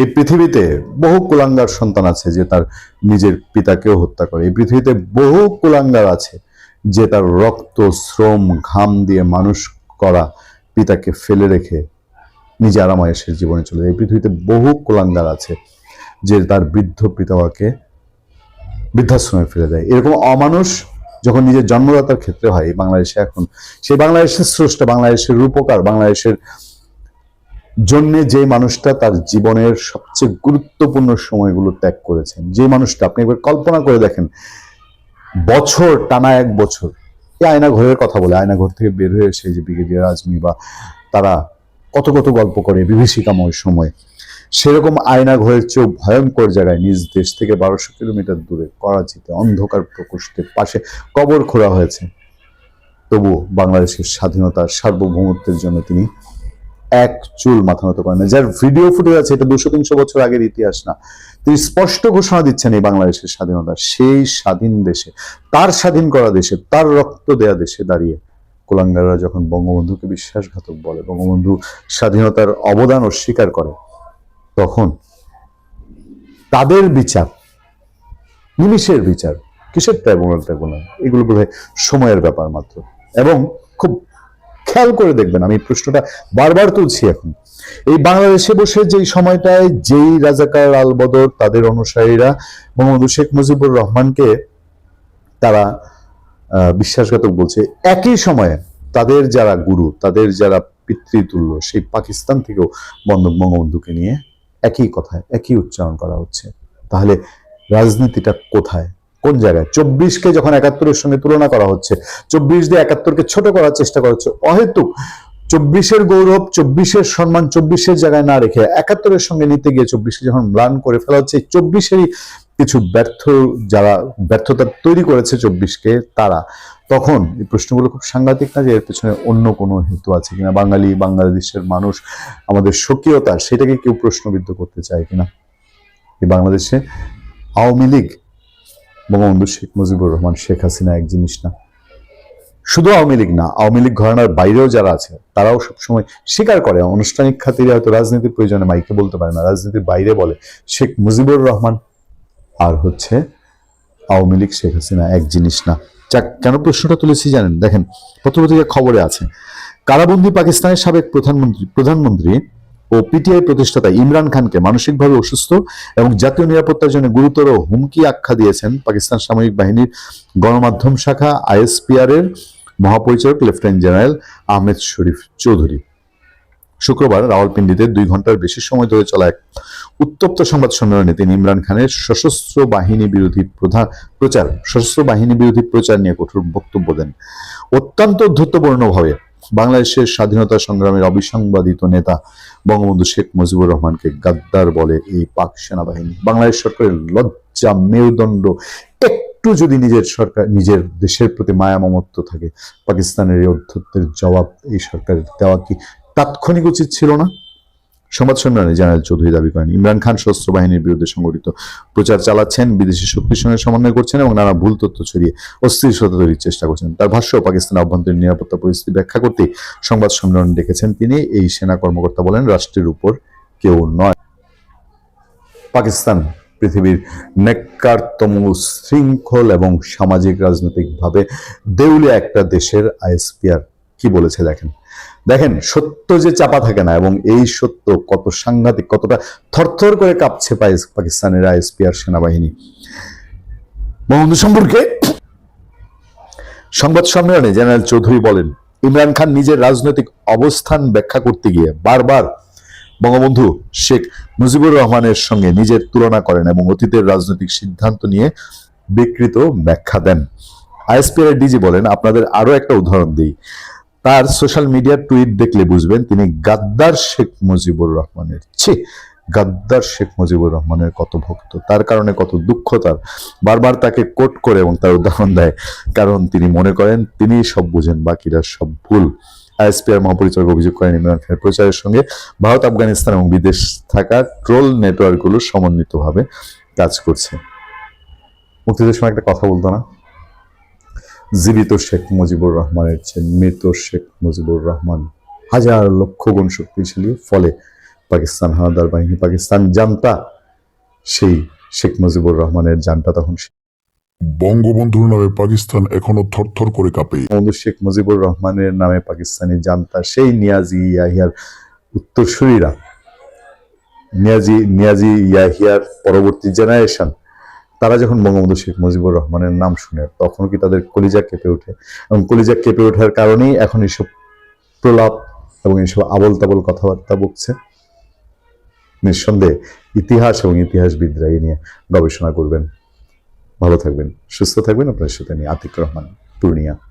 এই পৃথিবীতে বহু কুলাঙ্গার সন্তান আছে যে তার নিজের পিতাকেও হত্যা করে। এই পৃথিবীতে বহু কুলাঙ্গার আছে যে তার রক্ত, শ্রম, ঘাম দিয়ে মানুষ করা পিতাকে ফেলে রেখে নিজে আরামায়েশের জীবনে চলে যায়। এই পৃথিবীতে বহু কুলাঙ্গার আছে যে তার বৃদ্ধ পিতামাকে বৃদ্ধাশ্রমে ফেলে দেয়। এরকম অমানুষ যখন নিজের জন্মদাতার ক্ষেত্রে হয় বাংলাদেশে এখন, সেই বাংলাদেশের স্রষ্টা, বাংলাদেশের রূপকার, বাংলাদেশের জন্য যে মানুষটা তার জীবনের সবচেয়ে গুরুত্বপূর্ণ সময়গুলো ত্যাগ করেছেন যে মানুষটা, আপনি একবার কল্পনা করে দেখেন, বছর টানা এক বছর, এই আয়না ঘরের কথা বলে আয়না ঘর থেকে বের হয়ে এসে যে ব্রিগেডিয়ার আজমি বা তারা কত কত গল্প করে, বিভীষিকাময় সময়, সেরকম আয়না ঘরের চেয়েও ভয়ঙ্কর জায়গায় নিজ দেশ থেকে বারোশো কিলোমিটার দূরে করাচিতে, অন্ধকার প্রকোষ্ঠের পাশে কবর খোঁড়া হয়েছে। তবুও বাংলাদেশের স্বাধীনতার সার্বভৌমত্বের জন্য তিনি এক চুল মাথা নত করেন। যার ভিডিও ফুটেজ আছে, এটা দুশো, তিনশো বছর আগের ইতিহাস না। তিনি স্পষ্ট ঘোষণা দিচ্ছেন এই বাংলাদেশের স্বাধীনতা। সেই স্বাধীন দেশে, তার স্বাধীন করা দেশে, তার রক্ত দেয়া দেশে দাঁড়িয়ে কুলাঙ্গাররা যখন বঙ্গবন্ধুকে বিশ্বাসঘাতক বলে, বঙ্গবন্ধু স্বাধীনতার অবদান অস্বীকার করে, তখন তাদের বিচার নিমিষের বিচার, কিসের ট্রাইব্যুনাল ট্রাইব্যুনাল, এগুলো বোধ সময়ের ব্যাপার মাত্র। এবং খুব খেয়াল করে দেখবেন, আমি প্রশ্নটা বারবার তুলছি এখন। এই বাংলাদেশে বসে যেই সময়টায় যেই রাজাকার আলবদর তাদের অনুসারীরা মোহাম্মদ শেখ মুজিবুর রহমানকে তারা বিশ্বাসঘাতক বলছে, একই সময়ে তাদের যারা গুরু, তাদের যারা পিতৃতুল্য, সেই পাকিস্তান থেকেও বন্ধ বঙ্গবন্ধুকে নিয়ে একই কথায়, একই উচ্চারণ করা হচ্ছে। তাহলে রাজনীতিটা কোথায়? কোন জায়গায়? চব্বিশকে যখন একাত্তরের সঙ্গে তুলনা করা হচ্ছে, চব্বিশ দিয়ে একাত্তরকে ছোট করার চেষ্টা করা হচ্ছে। অহেতুক চব্বিশের গৌরব, চব্বিশের সম্মান চব্বিশের জায়গায় না রেখে একাত্তরের সঙ্গে নিতে গিয়ে চব্বিশকে যখন ম্লান করে ফেলা হচ্ছে চব্বিশেরই কিছু ব্যর্থ যারা, ব্যর্থতা তৈরি করেছে চব্বিশকে তারা, তখন এই প্রশ্নগুলো খুব সাংঘাতিক না যে এর পেছনে অন্য কোনো হেতু আছে কিনা? বাঙালি, বাংলাদেশের মানুষ, আমাদের স্বকীয়তা, সেটাকে কেউ প্রশ্নবিদ্ধ করতে চায় কিনা? এই বাংলাদেশে আওয়ামী লীগ বঙ্গবন্ধু শেখ মুজিবুর রহমান, শেখ হাসিনা এক জিনিস না। শুধু আওয়ামী লীগ না, আওয়ামী লীগ ঘরানার বাইরেও যারা আছে, তারাও সবসময় স্বীকার করে। আনুষ্ঠানিক খাতিরে হয়তো রাজনীতির প্রয়োজনে মাইকে বলতে পারে না, রাজনীতির বাইরে বলে শেখ মুজিবুর রহমান। আর হচ্ছে আওয়ামী লীগ, শেখ হাসিনা এক জিনিস না। যাক, কেন প্রশ্নটা তুলেছি জানেন? দেখেন পত্রপত্রিকার খবরে আছে, কারাবন্দী পাকিস্তানের সাবেক প্রধানমন্ত্রী প্রধানমন্ত্রী ও পিটিআই প্রতিষ্ঠাতা ইমরান খানকে মানসিকভাবে অসুস্থ এবং জাতীয় নিরাপত্তার জন্য গুরুতর হুমকি আখ্যা দিয়েছেন পাকিস্তান সামরিক বাহিনীর গণমাধ্যম শাখা আইএসপিআর এর মহাপরিচালক লেফটেন্যান্ট জেনারেল আহমেদ শরীফ চৌধুরী। শুক্রবার রাওয়ালপিন্ডিতে দুই ঘণ্টার বেশি সময় ধরে চলা এক উত্তপ্ত সংবাদ সম্মেলনে তিনি ইমরান খানের সশস্ত্র বাহিনী বিরোধী প্রধান প্রচার, সশস্ত্র বাহিনী বিরোধী প্রচার নিয়ে কঠোর বক্তব্য দেন। অত্যন্ত অধ্যত্বপূর্ণভাবে বাংলাদেশের স্বাধীনতা সংগ্রামের অবিসংবাদিত নেতা বঙ্গবন্ধু শেখ মুজিবুর রহমানকে গাদ্দার বলে এই পাক সেনাবাহিনী। বাংলাদেশ সরকারের লজ্জা, মেরুদণ্ড, একটু যদি নিজের সরকার, নিজের দেশের প্রতি মায়া, মমত্ব থাকে, পাকিস্তানের এই অধ্যত্বের জবাব এই সরকারের দেওয়া কি তাৎক্ষণিক উচিত ছিল না? সংবাদ সম্মেলনে জেনারেল চৌধুরী দাবি করেন, ইমরান খান সশস্ত্র বাহিনীর বিরুদ্ধে সংগঠিত প্রচার চালাচ্ছেন, বিদেশি শক্তির সঙ্গে সমন্বয় করছেন এবং নানা ভুল তথ্য ছড়িয়ে অস্থিরতা তৈরির চেষ্টা করছেন। তার ভাষ্য পাকিস্তানের অভ্যন্তরীণ নিরাপত্তা পরিস্থিতি ব্যাখ্যা করতে সংবাদ সম্মেলন ডেকেছেন তিনি। এই সেনা কর্মকর্তা বলেন, রাষ্ট্রের উপর কেউ নয়। পাকিস্তান পৃথিবীর নেককারতম শৃঙ্খল এবং সামাজিক রাজনৈতিকভাবে দেউলিয়া একটা দেশের আইএসপিআর কি বলেছে দেখেন। দেখেন, সত্য যে চাপা থাকে না এবং এই সত্য কত সাংঘাতিক, কতটা থরথর করে কাঁপছে পাকিস্তানের আইএসপিআর সেনাবাহিনী। বঙ্গবন্ধু সম্পর্কে সংবাদ সম্মেলনে জেনারেল চৌধুরী বলেন, ইমরান খান নিজের রাজনৈতিক অবস্থান ব্যাখ্যা করতে গিয়ে বারবার বঙ্গবন্ধু শেখ মুজিবুর রহমানের সঙ্গে নিজের তুলনা করেন এবং অতীতের রাজনৈতিক সিদ্ধান্ত নিয়ে বিকৃত ব্যাখ্যা দেন। আইএসপিআর ডিজি বলেন, আপনাদের আরও একটা উদাহরণ দিই। তার সোশ্যাল মিডিয়ার টুইট দেখলে বুঝবেন তিনি গাদ্দার শেখ মুজিবুর রহমানের। ছি, গাদ্দার শেখ মুজিবুর রহমানের কত ভক্ত, তার কারণে কত দুঃখ তার। বারবার তাকে কোট করে এবং তার উদাহরণ দেয়, কারণ তিনি মনে করেন তিনি সব বুঝেন, বাকিরা সব ভুল। আইএসপিআর মহাপরিচালক অভিযোগ করেন, ইমরান খানের প্রচারের সঙ্গে ভারত, আফগানিস্তান এবং বিদেশ থাকা ট্রোল নেটওয়ার্কগুলো সমন্বিতভাবে কাজ করছে। মুক্তিযুদ্ধের সময় একটা কথা বলতো না? জীবিত শেখ মুজিবুর রহমানের চেয়ে মৃত শেখ মুজিবুর রহমান হাজার লক্ষ গুণ শক্তিশালী। ফলে পাকিস্তান হানাদার বাহিনী পাকিস্তান জানতা সেই শেখ মুজিবুর রহমানের জানটা তখন বঙ্গবন্ধুর নামে পাকিস্তান এখনও থরথর করে কাঁপে। বঙ্গবন্ধু শেখ মুজিবুর রহমানের নামে পাকিস্তানি জানতা সেই নিয়াজি ইয়াহিয়ার উত্তরসূরিরা। নিয়াজি নিয়াজি ইয়াহিয়ার পরবর্তী জেনারেশন তারা যখন বঙ্গবন্ধু শেখ মুজিবুর রহমানের নাম শুনে তখন কি তাদের কলিজা কেঁপে ওঠে? এবং কলিজা কেঁপে ওঠার কারণেই এখন এইসব প্রলাপ এবং এইসব আবল তাবল কথাবার্তা বকছে? নিঃসন্দেহে ইতিহাস এবং ইতিহাসবিদরা এই নিয়ে গবেষণা করবেন। ভালো থাকবেন, সুস্থ থাকবেন। আপনার সাথে নিয়ে আতিক রহমান, পূর্ণিয়া।